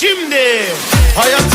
Şimdi hayat.